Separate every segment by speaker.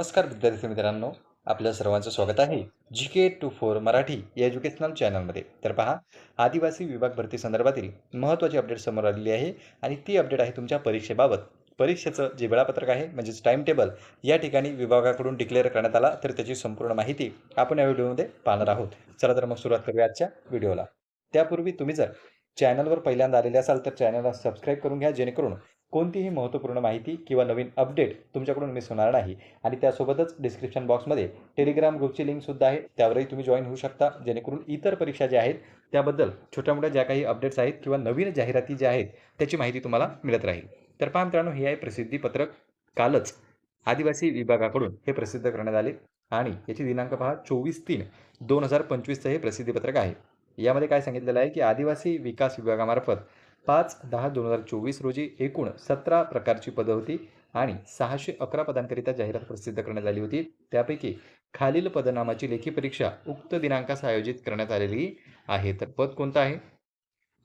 Speaker 1: नमस्कार विद्यार्थी मित्रांनो आपल्या सर्वांचं स्वागत आहे G K two four Marathi या एज्युकेशनल चॅनलमध्ये तर पहा आदिवासी विभाग भरती संदर्भातील महत्त्वाची अपडेट समोर आलेली आहे आणि ती अपडेट आहे तुमच्या परीक्षेबाबत. परीक्षेचं जे वेळापत्रक आहे म्हणजेच टाईम टेबल या ठिकाणी विभागाकडून डिक्लेअर करण्यात आला तर त्याची संपूर्ण माहिती आपण या व्हिडिओमध्ये पाहणार आहोत. चला तर मग सुरुवात करूया आजच्या व्हिडिओला. त्यापूर्वी तुम्ही जर चॅनलवर पहिल्यांदा आलेले असाल तर चॅनलला सबस्क्राईब करून घ्या जेणेकरून कोणतीही महत्त्वपूर्ण माहिती किंवा नवीन अपडेट तुमच्याकडून मिस होणार नाही. आणि त्यासोबतच डिस्क्रिप्शन बॉक्समध्ये टेलिग्राम ग्रुपची लिंकसुद्धा आहे. त्यावरही तुम्ही जॉईन होऊ शकता. जेणेकरून इतर परीक्षा ज्या आहेत त्याबद्दल छोट्या मोठ्या ज्या काही अपडेट्स आहेत किंवा नवीन जाहिराती ज्या आहेत त्याची माहिती तुम्हाला मिळत राहील. तर पहा मित्रांनो हे आहे प्रसिद्धीपत्रक कालच आदिवासी विभागाकडून हे प्रसिद्ध करण्यात आले. आणि याची दिनांक पहा चोवीस तीन दोन हजार पंचवीसचं हे प्रसिद्धीपत्रक आहे. यामध्ये काय सांगितलेलं आहे की आदिवासी विकास विभागामार्फत पाच दहा दोन हजार चोवीस रोजी एकूण सतरा प्रकारची पदं होती आणि सहाशे अकरा पदांकरिता जाहिरात प्रसिद्ध करण्यात आली होती. त्यापैकी खालील पदनामाची लेखी परीक्षा उक्त दिनांकास आयोजित करण्यात आलेली आहे. तर पद कोणतं आहे?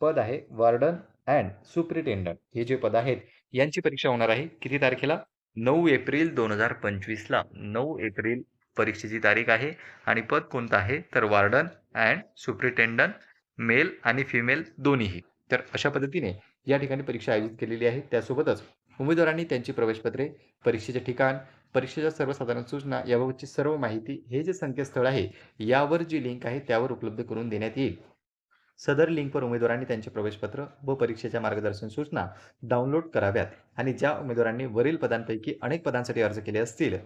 Speaker 1: पद आहे वार्डन अँड सुप्रिटेंडंट. हे जे पद आहेत यांची परीक्षा होणार आहे किती तारखेला? नऊ एप्रिल दोन हजार पंचवीसला. नऊ एप्रिल परीक्षेची तारीख आहे आणि पद कोणतं आहे? तर वार्डन अँड सुप्रिटेंडंट मेल आणि फिमेल दोन्हीही. तर अशा पद्धतीने या ठिकाणी परीक्षा आयोजित केलेली आहे. त्यासोबतच उमेदवारांनी त्यांची प्रवेशपत्रे परीक्षेचे ठिकाण परीक्षेच्या सर्वसाधारण सूचना याबाबतची सर्व माहिती हे जे संकेतस्थळ आहे यावर जी लिंक आहे त्यावर उपलब्ध करून देण्यात येईल. सदर लिंकवर उमेदवारांनी त्यांचे प्रवेशपत्र व परीक्षेच्या मार्गदर्शन सूचना डाउनलोड कराव्यात आणि ज्या उमेदवारांनी वरील पदांपैकी अनेक पदांसाठी अर्ज केले असतील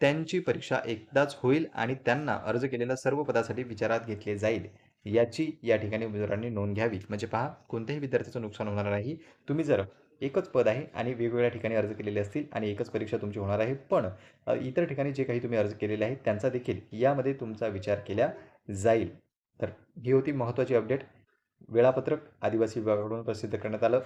Speaker 1: त्यांची परीक्षा एकदाच होईल आणि त्यांना अर्ज केलेल्या सर्व पदासाठी विचारात घेतले जाईल. याची या ठिकाणी उमेदवारांनी नोंद घ्यावी. म्हणजे पहा कोणत्याही विद्यार्थ्याचं नुकसान होणार नाही. तुम्ही जर एकच पद आहे आणि वेगवेगळ्या ठिकाणी अर्ज केलेले असतील आणि एकच परीक्षा तुमची होणार आहे पण इतर ठिकाणी जे काही तुम्ही अर्ज केलेले आहेत त्यांचा देखील यामध्ये तुमचा विचार केला जाईल. तर ही होती महत्त्वाची अपडेट. वेळापत्रक आदिवासी विभागाकडून प्रसिद्ध करण्यात आलं.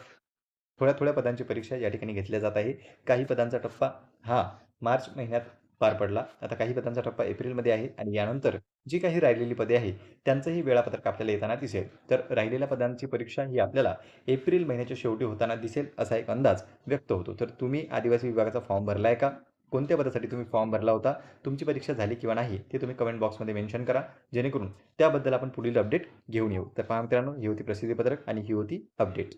Speaker 1: थोड्या थोड्या पदांची परीक्षा या ठिकाणी घेतल्या जात आहे. काही पदांचा टप्पा हा मार्च महिन्यात पार पडला. आता काही पदांचा टप्पा एप्रिलमध्ये आहे आणि यानंतर जी काही राहिलेली पदे आहेत त्यांचंही वेळापत्रक आपल्याला येताना दिसेल. तर राहिलेल्या पदांची परीक्षा ही आपल्याला एप्रिल महिन्याच्या शेवटी होताना दिसेल असा एक अंदाज व्यक्त होतो. तर तुम्ही आदिवासी विभागाचा फॉर्म भरला आहे का? कोणत्या पदासाठी तुम्ही फॉर्म भरला होता? तुमची परीक्षा झाली किंवा नाही ते तुम्ही कमेंट बॉक्समध्ये मेन्शन करा. जेणेकरून त्याबद्दल आपण पुढील अपडेट घेऊन येऊ. तर पहा मित्रांनो ही होती प्रसिद्धीपत्रक आणि ही होती अपडेट.